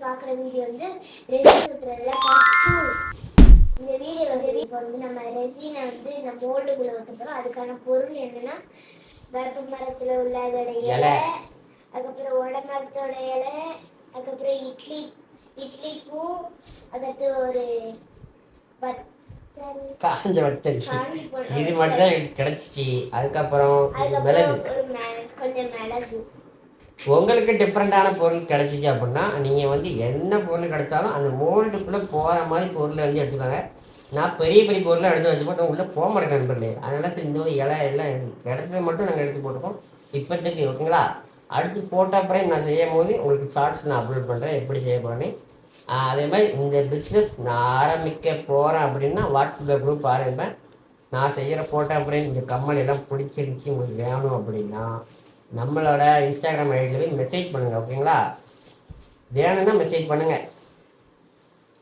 பார்க்குற வீடியோ வந்து பார்ட் இந்த வீடியோ வந்து இப்போ வந்து நம்ம ரெசினை வந்து இந்த மோல்டுக்குள்ளே ஊற்ற போகிறோம் அதுக்கான பொருள் என்னன்னா வேப்ப மரத்தில் உள்ள அதோட இலை. அதுக்கப்புறம் உட மரத்தோட இலை அதுக்கப்புறம் இட்லி இட்லி பூ அதுக்கடுத்து ஒரு காஞ்ச வட்டல் இது மட்டும் தான் எனக்கு கிடைச்சிச்சு. அதுக்கப்புறம் மிளகு. கொஞ்சம் மிளகு. உங்களுக்கு டிஃப்ரெண்ட்டான பொருள் கிடச்சிச்சு அப்படின்னா நீங்கள் வந்து என்ன பொருள் கிடைச்சாலும் அந்த மோல்டுக்குள்ளே போகிற மாதிரி பொருளை வந்து எடுத்துக்கோங்க. நான் பெரிய பெரிய பொருளை எடுத்து வச்சு போட்டு உள்ளே போக மாட்டேன் நண்பர்களே. அதனால சரி இன்னொரு இலை எல்லாம் கிடைச்சதை மட்டும் நாங்கள் எடுத்து போட்டுக்கோம் இப்போதைக்கு ஓகேங்களா? அடுத்து போட்ட அப்புறம் நான் செய்யும் போது உங்களுக்கு ஷார்ட்ஸ் நான் அப்லோட் பண்ணுறேன் எப்படி செய்ய போகிறேன்னு அதே மாதிரி இந்த பிஸ்னஸ் நான் ஆரம்பிக்க போகிறேன் அப்படின்னா வாட்ஸ்அப்பில் குரூப் ஆரம்பிப்பேன். நான் செய்கிற போட்டோ அப்புறம் இந்த கம்மல் எல்லாம் பிடிச்சிருந்துச்சி உங்களுக்கு வேணும் அப்படின்னா நம்மளோட இன்ஸ்டாகிராம் ஐடியில் போய் மெசேஜ் பண்ணுங்கள் ஓகேங்களா வேணும்னா மெசேஜ் பண்ணுங்கள்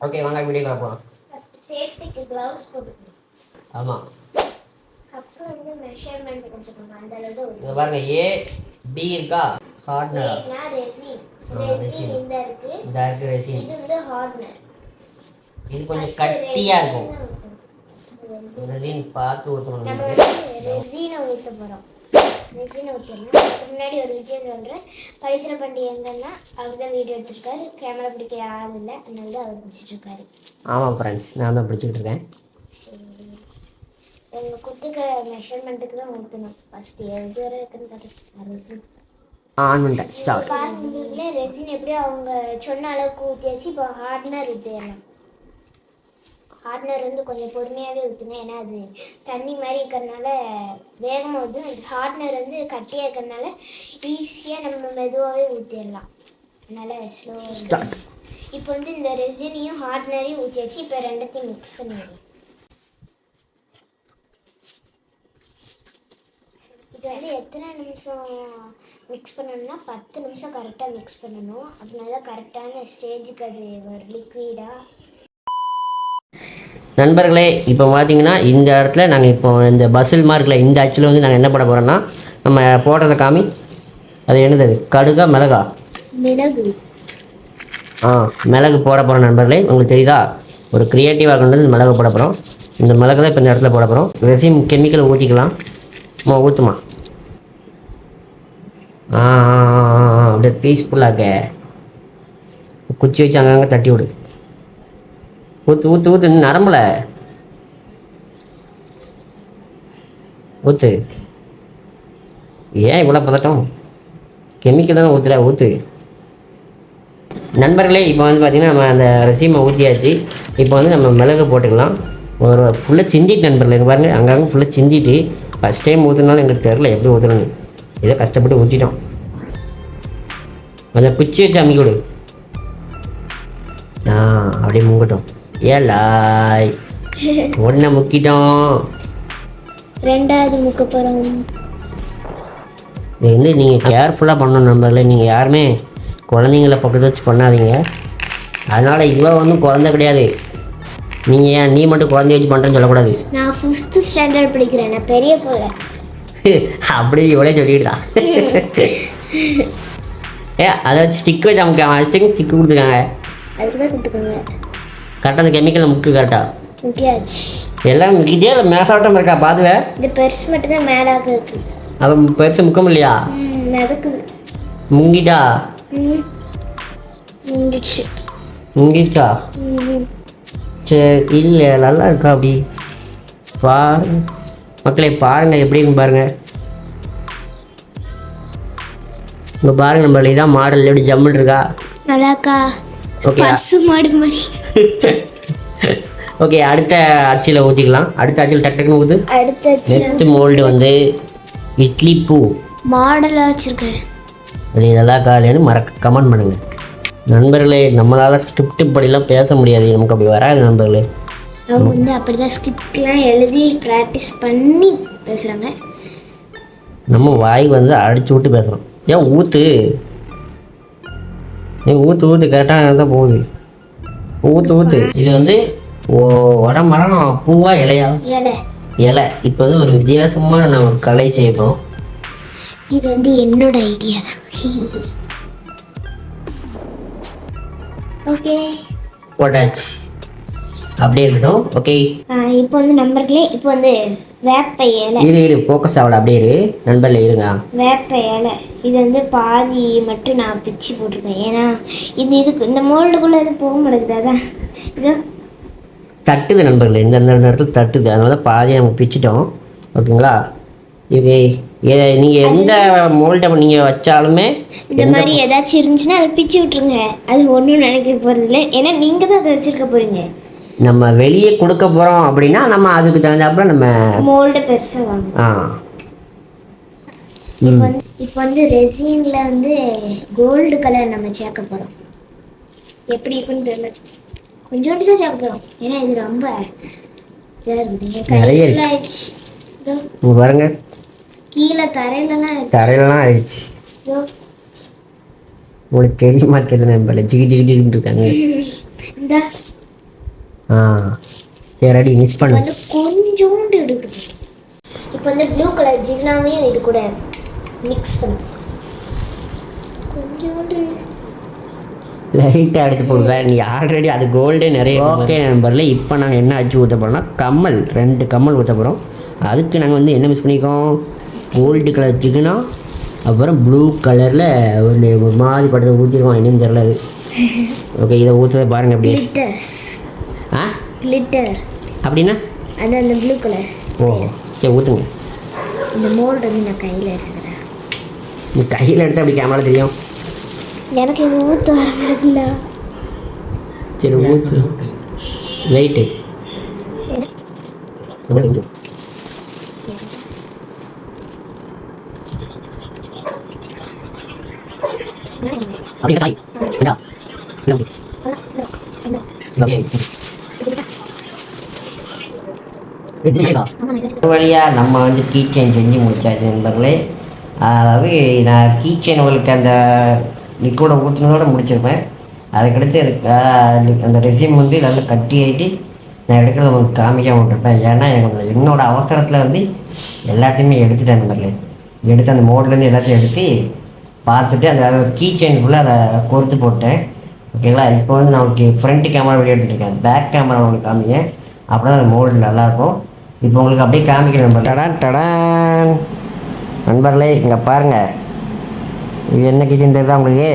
ஓகே வாங்க வீடியோவில் போகலாம் சேஃப்டிக்கு க்ளவுஸ் போட்டுக்கணும். ஆமாம் அப்புறம் வந்து மெஷர்மெண்ட் அந்த பாருங்க ஏ பி இருக்கா? Hardener resin resin resin. இந்த இருக்கு. இந்த இருக்கு ரெசின் இது வந்து ஹார்ட்னர் இது கொஞ்சம் கட்டியாக இருக்கும். ரெசின் பார்த்து நம்ம ரெசினை போகிறோம் அதுக்கு முன்னாடி ஒரு விஷயம் சொல்கிறேன் பரிசர பண்டிகை எங்கன்னா அவர் தான் வீடியோ எடுத்திருக்காரு. கேமரா பிடிக்க ஆள் இல்லை. அதனால தான் அவர் பிடிச்சிட்டு இருக்காரு. ஆமாம் ஃப்ரெண்ட்ஸ் நான் தான் பிடிச்சிக்கிட்டு இருக்கேன். எங்கள் குத்துக்க மெஷர்மெண்ட்டுக்கு தான் ஊற்றணும் ஃபஸ்ட்டு எது வரை இருக்குன்னு பார்த்து ரெசின் ஆன் பண்ணிட்டேன். ரெசின் எப்படி அவங்க சொன்ன அளவுக்கு ஊற்றியாச்சு இப்போ ஹார்ட்னர் ஊற்றிடலாம் ஹார்ட்னர் வந்து கொஞ்சம் பொறுமையாகவே ஊற்றுங்க ஏன்னா அது தண்ணி மாதிரி இருக்கிறதுனால வேகமாக ஊற்று அந்த ஹார்ட்னர் வந்து கட்டியாக இருக்கிறதுனால ஈஸியாக நம்ம மெதுவாகவே ஊற்றிடலாம் அதனால் ஸ்லோவாக இப்போ வந்து இந்த ரெசினையும் ஹார்ட்னரையும் ஊற்றியாச்சு இப்போ ரெண்டத்தையும் மிக்ஸ் பண்ணிடலாம் இது வந்து எத்தனை நிமிஷம் மிக்ஸ் பண்ணணும்னா பத்து நிமிஷம் கரெக்டாக மிக்ஸ் பண்ணணும். அப்படின்னா தான் கரெக்டான ஸ்டேஜுக்கு அது வரும். லிக்விடாக நண்பர்களே இப்போ பார்த்தீங்கன்னா இந்த இடத்துல நாங்கள் இப்போ இந்த பஸ்ஸில் மார்க்கில் இந்த ஆக்சுவலி வந்து நாங்கள் என்ன பண்ண போகிறோம்னா நம்ம போடுறத காமி அது என்னது? கடுகா மிளகா? மிளகு. ஆ மிளகு போட போகிறோம் நண்பர்களே. உங்களுக்கு தெரியுதா? ஒரு க்ரியேட்டிவாக கொண்டு வந்து மிளகு போட போகிறோம் இந்த மிளகு தான் இப்போ இந்த இடத்துல போட போகிறோம் ரெசிம் கெமிக்கல் ஊற்றிக்கலாம் அம்மா ஊற்றுமா ஆ, அப்படியே பீஸ்ஃபுல்லாக குச்சி வச்சு அங்கங்கே தட்டி விடு. ஊற்று ஊற்று ஊற்று நரம்பல. ஊற்று ஏன் இவ்வளோ பதட்டம்? கெமிக்கல் தானே ஊற்றுற ஊற்று நண்பர்களே இப்போ வந்து பார்த்திங்கன்னா நம்ம அந்த ரசீமை ஊற்றியாச்சு இப்போ வந்து நம்ம மிளகு போட்டுக்கலாம். ஒரு ஃபுல்லாக சிந்திட்டு நண்பர்களே இங்கே பாருங்கள் அங்கங்கே ஃபுல்லாக சிந்திட்டு ஃபஸ்ட் டைம் ஊற்றுனாலும் எங்களுக்கு தெரில எப்படி ஊற்றணும்னு ஏதோ கஷ்டப்பட்டு ஊற்றிட்டோம் அந்த குச்சி வச்சு அமுக்கி விடு. ஆ அப்படியே முங்கட்டும். ஏலாய். ஒன்றை முக்கிட்டோம். ரெண்டாவது முக்க போகிறோம் இது வந்து நீங்கள் கேர்ஃபுல்லாக பண்ணணும் நம்பர்ல நீங்கள் யாருமே குழந்தைங்கள பக்கத்தில் வச்சு பண்ணாதீங்க. அதனால் இவ்வளோ ஒன்றும் குழந்தை கிடையாது. நீங்கள் ஏன் நீ மட்டும் குழந்தைய வச்சு பண்ணுறேன்னு சொல்லக்கூடாது. நான் ஃபிஃப்த்து ஸ்டாண்டர்ட் படிக்கிறேன். நான் பெரிய போல. அப்படி இவ்வளோ சொல்லிடலாம் ஏ அதை வச்சு ஸ்டிக் வச்சு அவங்க ஸ்டிக் ஸ்டிக் கொடுத்துருக்காங்க. அதுக்கு தான் கொடுத்துக்கோங்க கரெக்டாக அந்த கெமிக்கலை முக்கு கரெக்டாக முக்கியாச்சு. எல்லாம் முக்கிட்டே இல்லை மேலாட்டம் இருக்கா பார்த்துவே இந்த பெருசு மட்டும் தான் மேலாக இருக்கு அவன் பெருசு முக்கம் இல்லையா? மிதக்குது. முங்கிட்டா? ம் முடிச்சு முங்கிச்சா சரி இல்லை நல்லா இருக்கா அப்படி? பாருங்க. மக்களே பாருங்க எப்படின்னு பாருங்க. இங்கே பாருங்க நம்ம இதான் மாடல் எப்படி ஜம்முன்னு இருக்கா? நல்லாக்கா? ஓகே அடுத்த அச்சில் ஊற்றிக்கலாம் அடுத்த அச்சில் டக்கு டக்குன்னு ஊற்று அடுத்த நெக்ஸ்ட் மோல்டு வந்து இட்லி பூ. மாடலாக வச்சுருக்கேன். அது நல்லா காலைன்னு மறக்க கமெண்ட் பண்ணுங்கள் நண்பர்களே நம்மளால் ஸ்கிரிப்ட் படிலாம் பேச முடியாது. நமக்கு அப்படி வராது நண்பர்களே. அவங்க வந்து அப்படி தான் ஸ்கிரிப்ட்லாம் எழுதி ப்ராக்டிஸ் பண்ணி பேசுகிறாங்க நம்ம வாய் வந்து அடிச்சு விட்டு பேசுகிறோம் ஏன் ஊற்று நீ ஊற்று ஊற்று கரெக்டாக தான் போகுது. ஊற்று ஊற்று இது வந்து ஓ உடம்பரம் பூவா இலையா? இலை. இப்போ வந்து ஒரு வித்தியாசமான நம்ம ஒரு கலை போகிறோம் இது வந்து என்னோட ஐடியா தான். ஓகே போட்டாச்சு அப்படியே இருக்கட்டும் ஓகே இப்போ வந்து நம்பர்களே இப்போ வந்து வேப்ப இலை. இரு இரு ஃபோக்கஸ் ஆகல அப்படியே இரு. நண்பர்ல இருங்க. வேப்ப இலை. இது வந்து பாதி மட்டும் நான் பிச்சு போட்டிருக்கேன். ஏன்னா இது இதுக்கு இந்த மோல்டுக்குள்ளே இது போக மாட்டேங்குது அதான். இதோ. தட்டுது நண்பர்களே இந்த இந்த இடத்துல தட்டுது. அதனால தான் பாதியை நம்ம பிச்சிட்டோம். ஓகேங்களா? இது ஏ- நீங்க எந்த மோல்டை நீங்க வச்சாலுமே இந்த மாதிரி ஏதாச்சும் இருந்துச்சுன்னா அதை பிச்சு விட்ருங்க அது ஒன்றும் நினைக்க போகிறது இல்லை ஏன்னா நீங்கள் தான் அதை வச்சுருக்க போகிறீங்க நம்ம வெளியே கொடுக்க போறோம் அப்படின்னா நம்ம அதுக்கு தகுந்தாப்புல நம்ம மோல்டு பெருசாக வாங்க ஆ. இப்போ வந்து இப்போ வந்து ரெசினில் வந்து கோல்டு கலர் நம்ம சேர்க்க போகிறோம் எப்படி இருக்குன்னு தெரியல. கொஞ்சோண்டு தான் சேர்க்க போகிறோம் ஏன்னா இது ரொம்ப இதாக இருக்குது. ஆயிடுச்சு. பாருங்க. கீழே தரையிலலாம் தரையிலலாம் ஆயிடுச்சு. உங்களுக்கு தெரியுமா தெரியல நண்பர்களே ஜிகி ஜிகி ஜிகின்னு இருக்காங்க. இந்த. ஆ. சரி மிக்ஸ் பண்ணு. வந்து கொஞ்சோண்டு இருக்குது இப்போ வந்து ப்ளூ கலர் ஜிக்னாவையும் இது கூட மிக்ஸ் பண்ணு. கொஞ்சோண்டு. லைட்டாக எடுத்து போடுவேன் நீ ஆல்ரெடி அது கோல்டே நிறைய ஓகே நண்பரில் இப்போ நாங்கள் என்ன அடிச்சு ஊற்ற போகிறோம்னா கம்மல் ரெண்டு கம்மல் ஊற்ற போகிறோம் அதுக்கு நாங்கள் வந்து என்ன மிஸ் பண்ணிக்கோம் கோல்டு கலர் சிக்கனா அப்புறம் ப்ளூ கலரில் ஒரு மாதிரி படத்தை ஊற்றிருக்கோம் என்னன்னு தெரில அது. ஓகே இதை ஊற்றுறத பாருங்கள் அப்படியே. ஆ? கிளிட்டர் அப்படின்னா? அது அந்த ப்ளூ கலர் ஓ சரி ஊற்றுங்க இந்த மோல்டு வந்து நான் கையில் எடுத்துக்கிறேன். நீ கையில் எடுத்து அப்படி கேமரா தெரியும்? எனக்கு இது ஊற்ற வர மாட்டேங்குல சரி ஊற்று வெயிட்டு அப்படியே தாய் இந்தா. இந்தா. இந்தா. ஒரு வழியாக நம்ம வந்து கீ செஞ்சு முடிச்சாச்சு நண்பர்களே. அதாவது நான் கீ உங்களுக்கு அந்த லிக்விடை ஊற்றுனதோட முடிச்சிருப்பேன். அதுக்கடுத்து அதுக்கு அந்த ரெசியூம் வந்து நல்லா கட்டி ஆகிட்டு நான் எடுக்கிறத உங்களுக்கு காமிக்காம விட்டுருப்பேன். ஏன்னா எனக்கு என்னோட அவசரத்தில் வந்து எல்லாத்தையுமே எடுத்துட்டேன் நண்பர்களே. எடுத்து அந்த மோட்லேருந்து எல்லாத்தையும் எடுத்து பார்த்துட்டு அந்த கீ செயினுக்குள்ளே அதை கொடுத்து போட்டேன். ஓகேங்களா இப்போ வந்து நான் உங்களுக்கு ஃப்ரண்ட் கேமரா வீடியோ எடுத்துருக்கேன் இருக்கேன். பேக் கேமரா உங்களுக்கு காமிங்க. அப்போ தான் அந்த மோல்டு நல்லாயிருக்கும். இப்போ உங்களுக்கு அப்படியே காமிக்கிறேன் நண்பர் டடான் டடான். நண்பர்களே இங்கே பாருங்கள் இது என்ன கிச்சன் தெரியுதா உங்களுக்கு?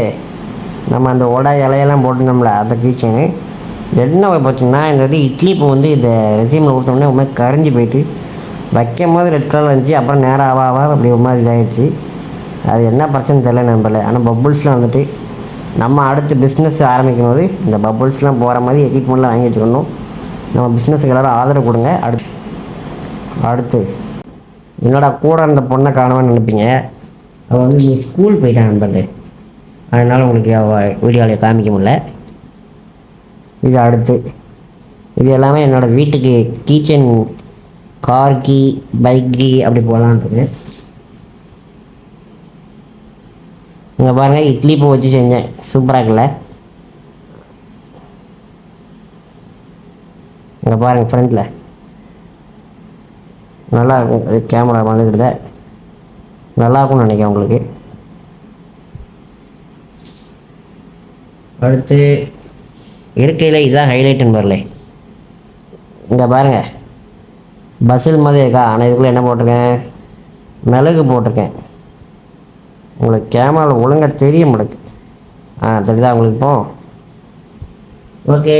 நம்ம அந்த உடை இலையெல்லாம் போட்டுருந்தோம்ல அந்த கிச்சனு என்ன பார்த்தீங்கன்னா இந்த இது இட்லி இப்போ வந்து இந்த ரெசிமில் ஊற்றோம்னா ஒரு கரைஞ்சி போயிட்டு வைக்கும் போது ரெட் கலர் இருந்துச்சு அப்புறம் நேரம் ஆவா ஆவா அப்படி ஒரு மாதிரி இதாகிடுச்சு அது என்ன பிரச்சனை தெரியல நம்பல ஆனால் பப்புள்ஸ்லாம் வந்துட்டு நம்ம அடுத்து பிஸ்னஸ் ஆரம்பிக்கும் போது இந்த பப்புள்ஸ்லாம் போகிற மாதிரி எக்யூப்மெண்ட்லாம் வாங்கி வச்சுக்கணும். நம்ம பிஸ்னஸுக்கு எல்லாரும் ஆதரவு கொடுங்க. அடுத்து அடுத்து என்னடா கூட இருந்த பொண்ணை காணவான்னு நினைப்பீங்க? அவள் வந்து நீ ஸ்கூல் போயிட்டான் நண்பர்களே. அதனால் உங்களுக்கு அவள் வீடியோவில் காமிக்க முடில இது அடுத்து இது எல்லாமே என்னோடய வீட்டுக்கு kitchen car key bike key அப்படி போகலான்ட்டு இங்கே பாருங்கள் இட்லி பூ வச்சு செஞ்சேன். சூப்பராக இருக்குல்ல? இங்கே பாருங்கள் ஃப்ரண்ட்டில் நல்லா இருக்கும் கேமரா வந்துக்கிட்டு நல்லாயிருக்கும்னு நினைக்கிறேன் உங்களுக்கு. அடுத்து இருக்கையில் இதுதான் ஹைலைட்டுன்னு வரல இங்கே பாருங்கள் பஸ்ஸில் மாதிரி இருக்கா? ஆனால் இதுக்குள்ளே என்ன போட்டிருக்கேன்? மிளகு போட்டிருக்கேன். உங்களுக்கு கேமராவில் ஒழுங்காக தெரிய மாட்டேங்குது ஆ தெரியுதா உங்களுக்கு இப்போ? ஓகே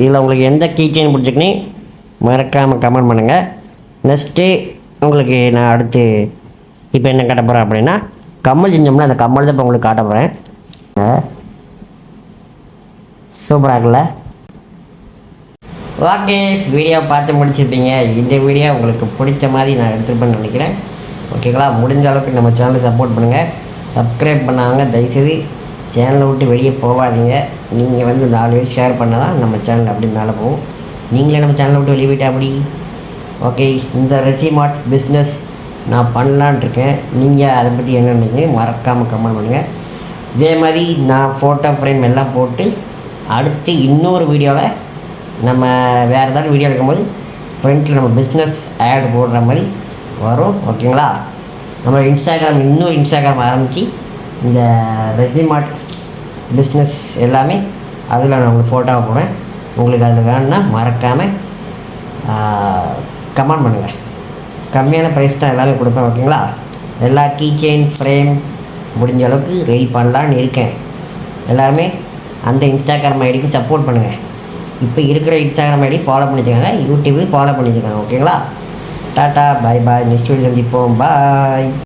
இதில் உங்களுக்கு எந்த கீச்சைன் பிடிச்சிக்குன்னு மறக்காமல் கமெண்ட் பண்ணுங்கள் நெக்ஸ்ட்டு உங்களுக்கு நான் அடுத்து இப்போ என்ன காட்ட போகிறேன் அப்படின்னா கம்மல் செஞ்சோம்னா அந்த கம்மல் தான் இப்போ உங்களுக்கு காட்ட போகிறேன் சூப்பராக இருக்குல்ல? ஓகே வீடியோ பார்த்து முடிச்சிருப்பீங்க. இந்த வீடியோ உங்களுக்கு பிடிச்ச மாதிரி நான் எடுத்துருப்பேன்னு நினைக்கிறேன். ஓகேங்களா? முடிஞ்ச அளவுக்கு நம்ம சேனலை சப்போர்ட் பண்ணுங்கள் சப்ஸ்கிரைப் பண்ணாங்க தயவுசெய்து சேனலை விட்டு வெளியே போகாதீங்க. நீங்கள் வந்து நாலு பேர் ஷேர் பண்ணால் தான் நம்ம சேனல் அப்படி மேலே போகும். நீங்களே நம்ம சேனலை விட்டு வெளியே போயிட்டா அப்படி ஓகே இந்த ரெசிமார்ட் பிஸ்னஸ் நான் பண்ணலான் இருக்கேன் நீங்கள் அதை பற்றி என்ன நினைக்கிறீங்க? மறக்காமல் கமெண்ட் பண்ணுங்கள் இதே மாதிரி நான் ஃபோட்டோ ஃப்ரேம் எல்லாம் போட்டு அடுத்து இன்னொரு வீடியோவில் நம்ம வேறு ஏதாவது வீடியோ எடுக்கும்போது ஃப்ரண்ட்டில் நம்ம பிஸ்னஸ் ஆட் போடுற மாதிரி வரும். ஓகேங்களா நம்ம இன்ஸ்டாகிராம் இன்னொரு இன்ஸ்டாகிராம் ஆரம்பித்து இந்த ரெசிமார்ட் பிஸ்னஸ் எல்லாமே அதில் நான் உங்களுக்கு ஃபோட்டோவை போடுவேன் உங்களுக்கு அதில் வேணும்னா மறக்காமல் கமெண்ட் பண்ணுங்கள் கம்மியான ப்ரைஸ் தான் எல்லாமே கொடுப்பேன் ஓகேங்களா எல்லா கீ செயின் ஃப்ரேம் முடிஞ்ச அளவுக்கு ரெடி பண்ணலான்னு இருக்கேன். எல்லாருமே அந்த இன்ஸ்டாகிராம் ஐடிக்கும் சப்போர்ட் பண்ணுங்கள் இப்போ இருக்கிற இன்ஸ்டாகிராம் ஐடி ஃபாலோ பண்ணிச்சுக்கோங்க யூடியூபையும் ஃபாலோ பண்ணிச்சுக்கோங்க ஓகேங்களா tata bye bye next video சந்திப்போம். பாய்